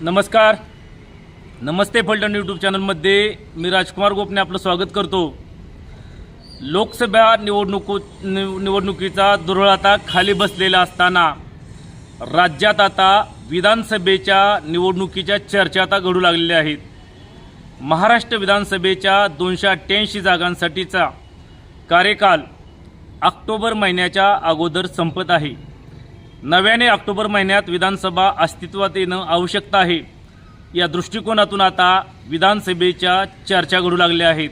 नमस्कार. नमस्ते फलटण यूट्यूब चॅनलमध्ये मी राजकुमार गोपने आपलं स्वागत करतो. लोकसभा निवडणुको निव- निवडणुकीचा दुरळ आता खाली बसलेला असताना राज्यात आता विधानसभेच्या निवडणुकीच्या चर्चा आता घडू लागलेल्या आहेत. महाराष्ट्र विधानसभेच्या दोनशे अठ्ठ्याऐंशी जागांसाठीचा कार्यकाल ऑक्टोबर महिन्याच्या अगोदर संपत आहे. नव्याने ऑक्टोबर महिन्यात विधानसभा अस्तित्वात येणं आवश्यकता आहे. या दृष्टिकोनातून आता विधानसभेच्या चर्चा घडू लागल्या आहेत.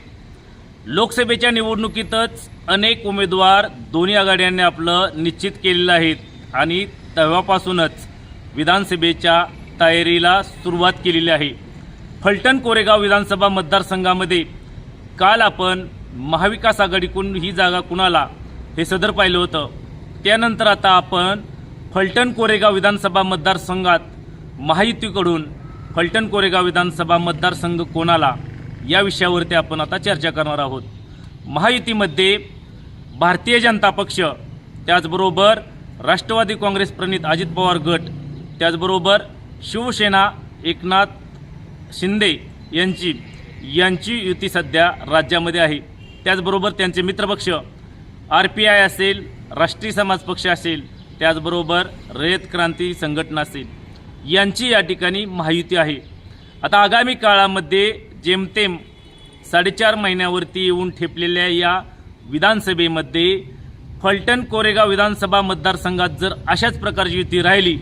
लोकसभेच्या निवडणुकीतच अनेक उमेदवार दोन्ही आघाड्यांनी आपलं निश्चित केलेलं आहेत आणि तेव्हापासूनच विधानसभेच्या तयारीला सुरुवात केलेली आहे. फलटण कोरेगाव विधानसभा मतदारसंघामध्ये काल आपण महाविकास आघाडीकडून ही जागा कुणाला हे सदर पाहिलं होतं. त्यानंतर आता आपण फलटण कोरेगाव विधानसभा मतदारसंघात महायुतीकडून फलटण कोरेगाव विधानसभा मतदारसंघ कोणाला? या विषयावरती आपण आता चर्चा करणार आहोत. महायुतीमध्ये भारतीय जनता पक्ष त्याचबरोबर राष्ट्रवादी काँग्रेस प्रणित अजित पवार गट त्याचबरोबर शिवसेना एकनाथ शिंदे यांची यांची युती सध्या राज्यामध्ये आहे. त्याचबरोबर त्यांचे मित्रपक्ष आर पी आय असेल राष्ट्रीय समाज पक्ष असेल त्याचबरोबर रयत क्रांती संघटना असेल यांची या ठिकाणी माहिती आहे. आता आगामी काळामध्ये जेमतेम साडेचार महिन्यावरती येऊन ठेपलेल्या या विधानसभेमध्ये फलटण कोरेगाव विधानसभा मतदारसंघात जर अशाच प्रकारची युती राहिली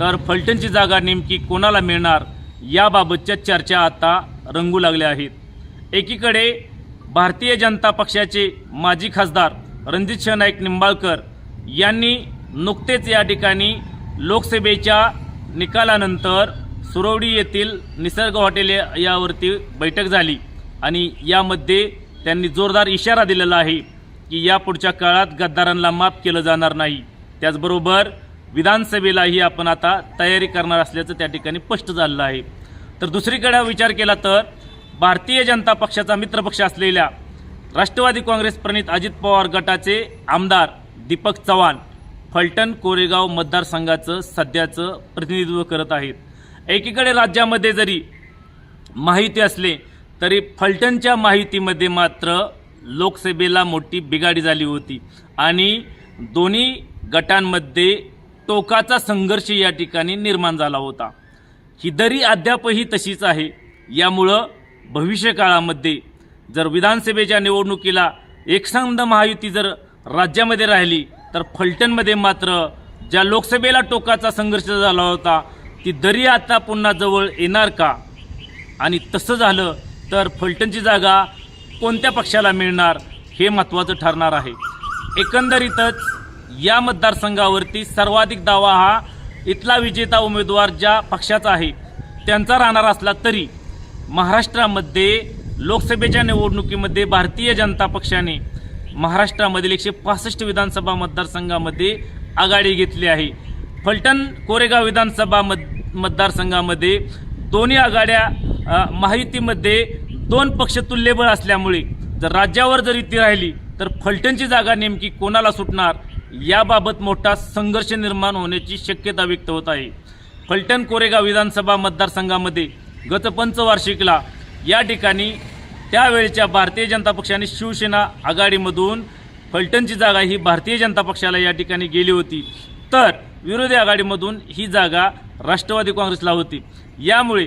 तर फलटणची जागा नेमकी कोणाला मिळणार याबाबतच्या चर्चा आता रंगू लागल्या आहेत. एकीकडे भारतीय जनता पक्षाचे माजी खासदार रणजित नाईक निंबाळकर यांनी नुकतेच या ठिकाणी लोकसभेच्या निकालानंतर सुरवडी येथील निसर्ग हॉटेल यावरती बैठक झाली आणि यामध्ये त्यांनी जोरदार इशारा दिलेला आहे की यापुढच्या काळात गद्दारांना माफ केलं जाणार नाही. त्याचबरोबर विधानसभेलाही आपण आता तयारी करणार असल्याचं त्या ठिकाणी स्पष्ट झालेलं आहे. तर दुसरीकडे विचार केला तर भारतीय जनता पक्षाचा मित्रपक्ष असलेल्या राष्ट्रवादी काँग्रेस प्रणित अजित पवार गटाचे आमदार दीपक चव्हाण फलटण कोरेगाव मतदारसंघाचं सध्याचं प्रतिनिधित्व करत आहेत. एकीकडे राज्यामध्ये जरी माहिती असले तरी फलटणच्या माहितीमध्ये मात्र लोकसभेला मोठी बिघाडी झाली होती. आणि दोन्ही गटांमध्ये टोकाचा संघर्ष या ठिकाणी निर्माण झाला होता. ही दरी अद्यापही तशीच आहे. यामुळं भविष्यकाळामध्ये जर विधानसभेच्या निवडणुकीला एकसंध महायुती जर राज्यामध्ये राहिली तर फलटणमध्ये मात्र ज्या लोकसभेला टोकाचा संघर्ष झाला होता ती दरी आता पुन्हा जवळ येणार का? आणि तसं झालं तर फलटणची जागा कोणत्या पक्षाला मिळणार हे महत्त्वाचं ठरणार आहे. एकंदरीतच या मतदारसंघावरती सर्वाधिक दावा हा इथला विजेता उमेदवार ज्या पक्षाचा आहे त्यांचा राहणार असला तरी महाराष्ट्रामध्ये लोकसभेच्या निवडणुकीमध्ये भारतीय जनता पक्षाने महाराष्ट्रामधील एकशे पासष्ट विधानसभा मतदारसंघामध्ये आघाडी घेतली आहे. फलटण कोरेगाव विधानसभा मत मतदारसंघामध्ये दोन्ही आघाड्या माहितीमध्ये महायुतीमध्ये दोन पक्ष तुल्यबळ असल्यामुळे जर राज्यावर जर युती राहिली तर फलटणची जागा नेमकी कोणाला सुटणार याबाबत मोठा संघर्ष निर्माण होण्याची शक्यता व्यक्त होत आहे. फलटण कोरेगाव विधानसभा मतदारसंघामध्ये गत पंचवार्षिकला या ठिकाणी त्यावेळच्या भारतीय जनता पक्षाने शिवसेना आघाडीमधून फलटणची जागा ही भारतीय जनता पक्षाला या ठिकाणी गेली होती. तर विरोधी आघाडीमधून ही जागा राष्ट्रवादी काँग्रेसला होती. यामुळे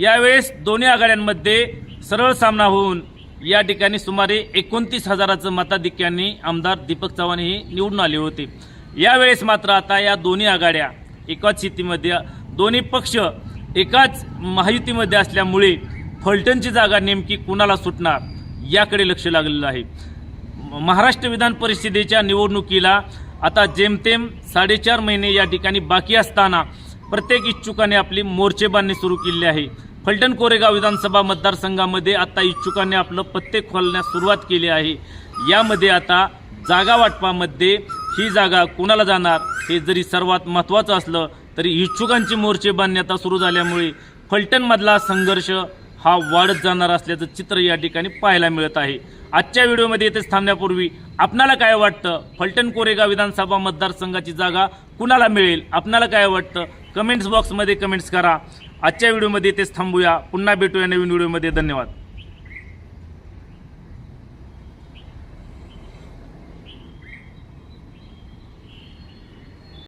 यावेळेस दोन्ही आघाड्यांमध्ये सरळ सामना होऊन या ठिकाणी सुमारे एकोणतीस हजाराचं मताधिक्याने आमदार दीपक चव्हाण हे निवडून आले होते. यावेळेस मात्र आता या दोन्ही आघाड्या एकाच शेतीमध्ये दोन्ही पक्ष एकाच महायुतीमध्ये असल्यामुळे फलटणची जागा नेमकी कुणाला सुटणार याकडे लक्ष लागलेलं आहे. महाराष्ट्र विधान परिषदेच्या निवडणुकीला आता जेमतेम साडेचार महिने या ठिकाणी बाकी असताना प्रत्येक इच्छुकाने आपली मोर्चेबांधणी सुरू केली आहे. फलटण कोरेगाव विधानसभा मतदारसंघामध्ये आता इच्छुकांनी आपलं पत्ते खोलण्यास सुरुवात केली आहे. यामध्ये आता जागा वाटपामध्ये ही जागा कुणाला जाणार हे जरी सर्वात महत्त्वाचं असलं तरी इच्छुकांची मोर्चेबांधणी आता सुरू झाल्यामुळे फलटणमधला संघर्ष हा वाढत जाणार असल्याचं चित्र या ठिकाणी पाहायला मिळत आहे. आजच्या व्हिडिओमध्ये येथेच थांबण्यापूर्वी आपणाला काय वाटतं? फलटण कोरेगाव विधानसभा मतदारसंघाची जागा कुणाला मिळेल? आपणाला काय वाटतं? कमेंट्स बॉक्समध्ये कमेंट्स करा. आजच्या व्हिडिओमध्ये येथेच थांबूया. पुन्हा भेटूया नवीन व्हिडिओमध्ये. धन्यवाद.